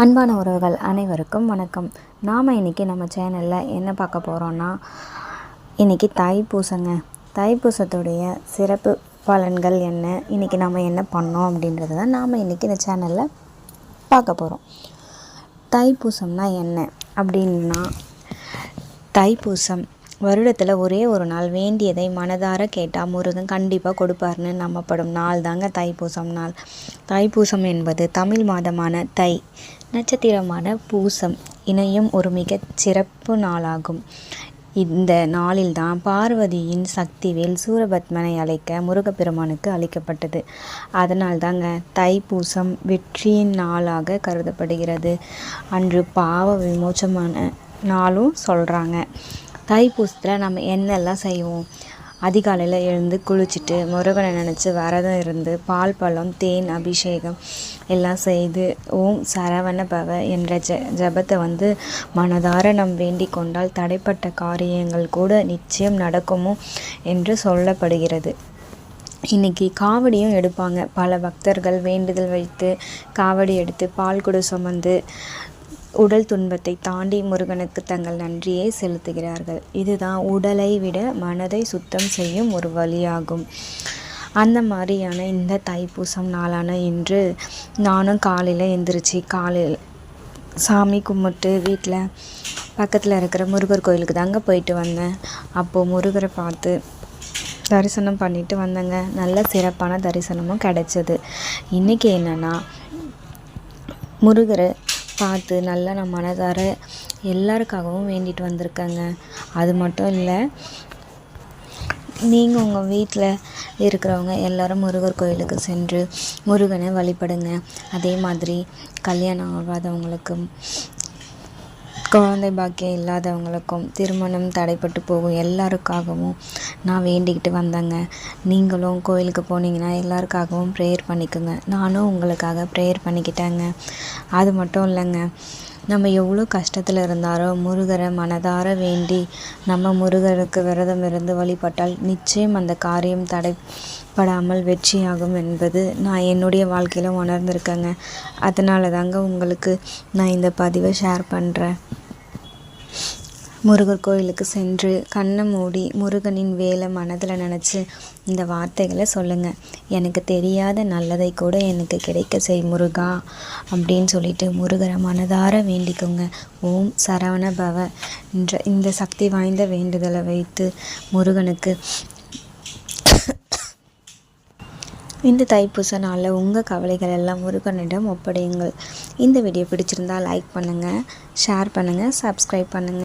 அன்பான உறவுகள் அனைவருக்கும் வணக்கம். நாம் இன்றைக்கி நம்ம சேனலில் என்ன பார்க்க போகிறோன்னா இன்றைக்கி தைப்பூசங்க. தைப்பூசத்துடைய சிறப்பு பலன்கள் என்ன? இன்றைக்கி நம்ம என்ன பண்ணோம் அப்படின்றது தான் நாம் இன்றைக்கி இந்த சேனலில் பார்க்க போகிறோம் தைப்பூசம்னா என்ன அப்படின்னா தைப்பூசம் வருடத்தில் ஒரே ஒரு நாள் வேண்டியதை மனதார கேட்டால் முருகன் கண்டிப்பாக கொடுப்பார்னு நம்பப்படும் நாள் தாங்க தைப்பூசம் நாள். தைப்பூசம் என்பது தமிழ் மாதமான தை. நட்சத்திரமான பூசம் இணையும் ஒரு மிகச் சிறப்பு நாளாகும். இந்த நாளில்தான் பார்வதியின் சக்திவேல் சூரபத்மனை அழைக்க முருகப்பெருமானுக்கு அளிக்கப்பட்டது. அதனால் தாங்க தைப்பூசம் வெற்றியின் நாளாக கருதப்படுகிறது. அன்று பாவ விமோச்சமான நாளும் சொல்கிறாங்க தைப்பூசத்தில் நம்ம என்னெல்லாம் செய்வோம்? அதிகாலையில் எழுந்து குளிச்சுட்டு முருகனை நினச்சி விரதம் இருந்து பால் பழம் தேன் அபிஷேகம் எல்லாம் செய்து ஓம் சரவண பவ என்ற ஜ ஜபத்தை வந்து மனதார நம் வேண்டிக் கொண்டால் தடைப்பட்ட காரியங்கள் கூட நிச்சயம் நடக்குமோ என்று சொல்லப்படுகிறது. இன்றைக்கி காவடியும் எடுப்பாங்க. பல பக்தர்கள் வேண்டுதல் வைத்து காவடி எடுத்து பால் குடு சுமந்து உடல் துன்பத்தை தாண்டி முருகனுக்கு தங்கள் நன்றியை செலுத்துகிறார்கள். இதுதான் உடலை விட மனதை சுத்தம் செய்யும் ஒரு வழியாகும். அந்த மாதிரியான இந்த தைப்பூசம் நாளான இன்று நானும் காலையில் எந்திரிச்சு காலையில் சாமி கும்பிட்டு வீட்டில் பக்கத்தில் இருக்கிற முருகர் கோயிலுக்கு தாங்க போயிட்டு வந்தேன். அப்போது முருகரை பார்த்து தரிசனம் பண்ணிட்டு வந்தேங்க. நல்ல சிறப்பான தரிசனமும் கிடைச்சது. இன்றைக்கி என்னென்னா முருகரை பார்த்து நல்லா நான் மனதார எல்லாருக்காகவும் வேண்டிட்டு வந்திருக்கேங்க. அது மட்டும் இல்லை நீங்கள் உங்கள் வீட்டில் இருக்கிறவங்க எல்லோரும் முருகர் கோயிலுக்கு சென்று முருகனை வழிபடுங்க. அதே மாதிரி கல்யாணம் ஆகாதவங்களுக்கும் குழந்தை பாக்கியம் இல்லாதவங்களுக்கும் திருமணம் தடைப்பட்டு போகும் எல்லாருக்காகவும் நான் வேண்டிக்கிட்டு வந்தேங்க. நீங்களும் கோயிலுக்கு போனீங்கன்னா எல்லாருக்காகவும் ப்ரேயர் பண்ணிக்கோங்க. நானும் உங்களுக்காக ப்ரேயர் பண்ணிக்கிட்டேங்க. அது மட்டும் இல்லைங்க. நம்ம எவ்வளோ கஷ்டத்தில் இருந்தாரோ முருகரை மனதார வேண்டி நம்ம முருகருக்கு விரதம் இருந்து வழிபட்டால் நிச்சயம் அந்த காரியம் தடைப்படாமல் வெற்றியாகும் என்பது நான் என்னுடைய வாழ்க்கையில் உணர்ந்திருக்கேங்க. அதனால தாங்க உங்களுக்கு நான் இந்த பதிவை ஷேர் பண்ணுறேன் முருகர் கோயிலுக்கு சென்று கண்ணை மூடி முருகனின் வேலை மனதில் நினச்சி இந்த வார்த்தைகளை சொல்லுங்கள் எனக்கு தெரியாத நல்லதை கூட எனக்கு கிடைக்க செய் முருகா அப்படின்னு சொல்லிட்டு முருகரை மனதார வேண்டிக்கோங்க. ஓம் சரவண பவ என்ற இந்த சக்தி வாய்ந்த வேண்டுதலை வைத்து முருகனுக்கு இந்த தைப்பூச நாளில் உங்கள் கவலைகள் எல்லாம் முருகனிடம் ஒப்படையுங்கள். இந்த வீடியோ பிடிச்சிருந்தால் லைக் பண்ணுங்கள் ஷேர் பண்ணுங்கள் சப்ஸ்கிரைப் பண்ணுங்கள்